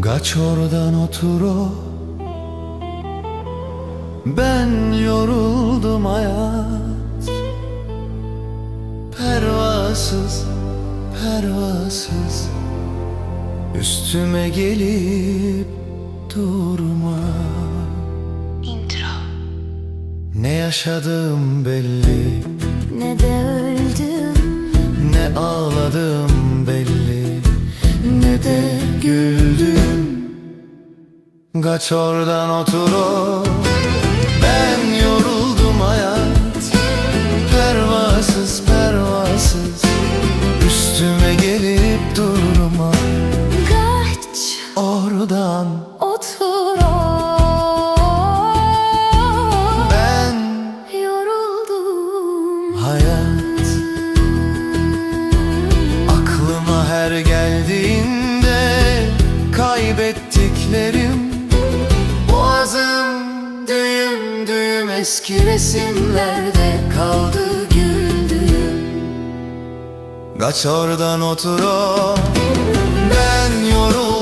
Kaç oradan otur o. Ben yoruldum hayat. Pervasız, pervasız. Üstüme gelip durma. Intro. Ne yaşadım belli. Ne de öldüm. Ne ağladım de güldüm. Kaç oradan otur o. Ben yoruldum hayat. Pervasız pervasız. Üstüme gelip durma. Kaç Oradan otur eski resimlerde kaldı güldüğüm. Kaç oradan otur o Ben yoruldum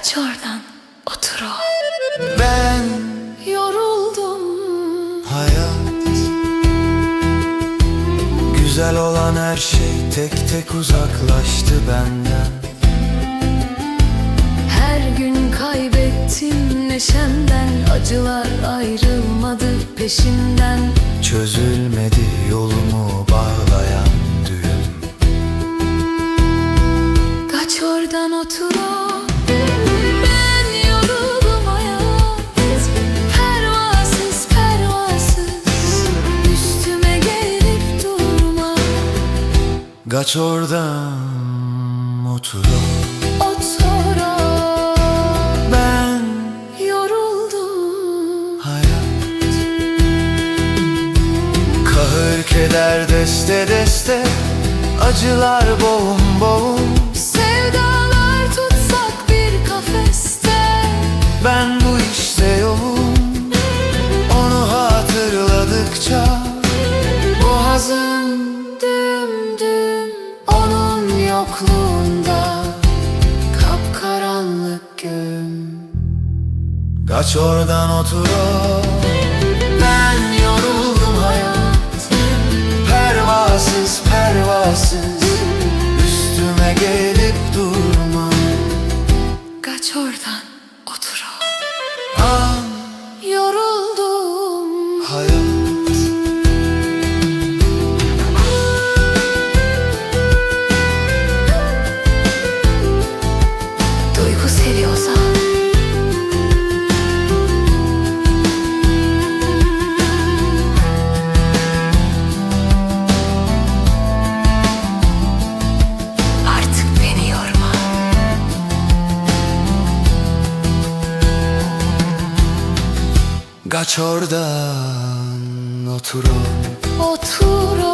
Kaç oradan otur o. Ben Yoruldum. Hayat. Güzel olan her şey tek tek uzaklaştı benden. Her gün kaybettim neşemden Acılar ayrılmadı peşimden Çözülmedi yolumu bağlayan düğüm. Kaç oradan otur o Kaç oradan otur. Otur Ben Yoruldum hayat Kahır keder deste deste Acılar boğum boğum Kaç oradan otur. Ben yoruldum hayat Pervasız pervasız Kaç oradan otur o. Otur